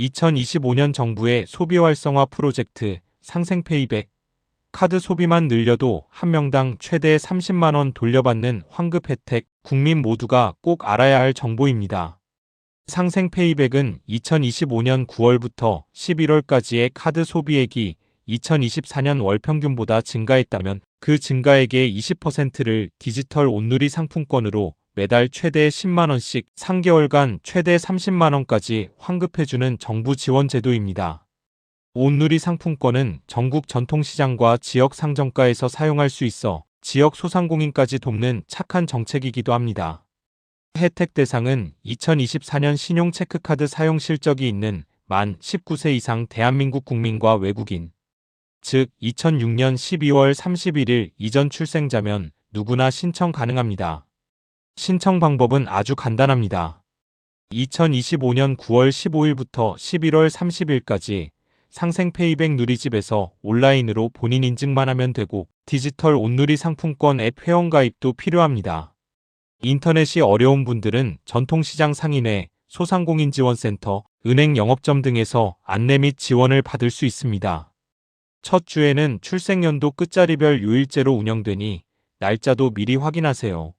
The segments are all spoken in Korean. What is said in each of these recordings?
2025년 정부의 소비 활성화 프로젝트 상생 페이백 카드 소비만 늘려도 한 명당 최대 30만 원 돌려받는 환급 혜택 국민 모두가 꼭 알아야 할 정보입니다. 상생 페이백은 2025년 9월부터 11월까지의 카드 소비액이 2024년 월 평균보다 증가했다면 그 증가액의 20%를 디지털 온누리 상품권으로 매달 최대 10만원씩 3개월간 최대 30만원까지 환급해주는 정부 지원 제도입니다. 온누리 상품권은 전국 전통시장과 지역 상점가에서 사용할 수 있어 지역 소상공인까지 돕는 착한 정책이기도 합니다. 혜택 대상은 2024년 신용체크카드 사용 실적이 있는 만 19세 이상 대한민국 국민과 외국인, 즉 2006년 12월 31일 이전 출생자면 누구나 신청 가능합니다. 신청 방법은 아주 간단합니다. 2025년 9월 15일부터 11월 30일까지 상생페이백 누리집에서 온라인으로 본인 인증만 하면 되고 디지털 온누리 상품권 앱 회원가입도 필요합니다. 인터넷이 어려운 분들은 전통시장 상인회, 소상공인지원센터, 은행 영업점 등에서 안내 및 지원을 받을 수 있습니다. 첫 주에는 출생연도 끝자리별 요일제로 운영되니 날짜도 미리 확인하세요.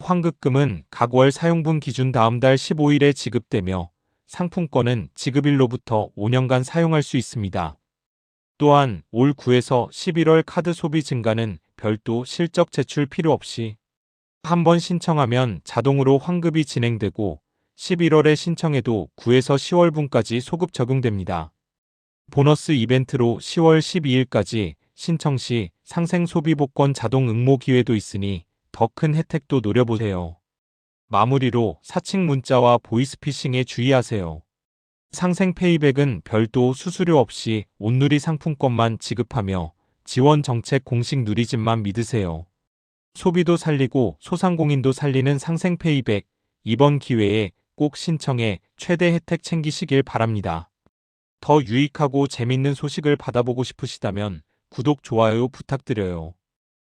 환급금은 각 월 사용분 기준 다음 달 15일에 지급되며 상품권은 지급일로부터 5년간 사용할 수 있습니다. 또한 올 9에서 11월 카드 소비 증가는 별도 실적 제출 필요 없이 한 번 신청하면 자동으로 환급이 진행되고 11월에 신청해도 9에서 10월분까지 소급 적용됩니다. 보너스 이벤트로 10월 12일까지 신청 시 상생 소비 복권 자동 응모 기회도 있으니 더 큰 혜택도 노려보세요. 마무리로 사칭 문자와 보이스피싱에 주의하세요. 상생 페이백은 별도 수수료 없이 온누리 상품권만 지급하며 지원 정책 공식 누리집만 믿으세요. 소비도 살리고 소상공인도 살리는 상생 페이백 이번 기회에 꼭 신청해 최대 혜택 챙기시길 바랍니다. 더 유익하고 재밌는 소식을 받아보고 싶으시다면 구독, 좋아요 부탁드려요.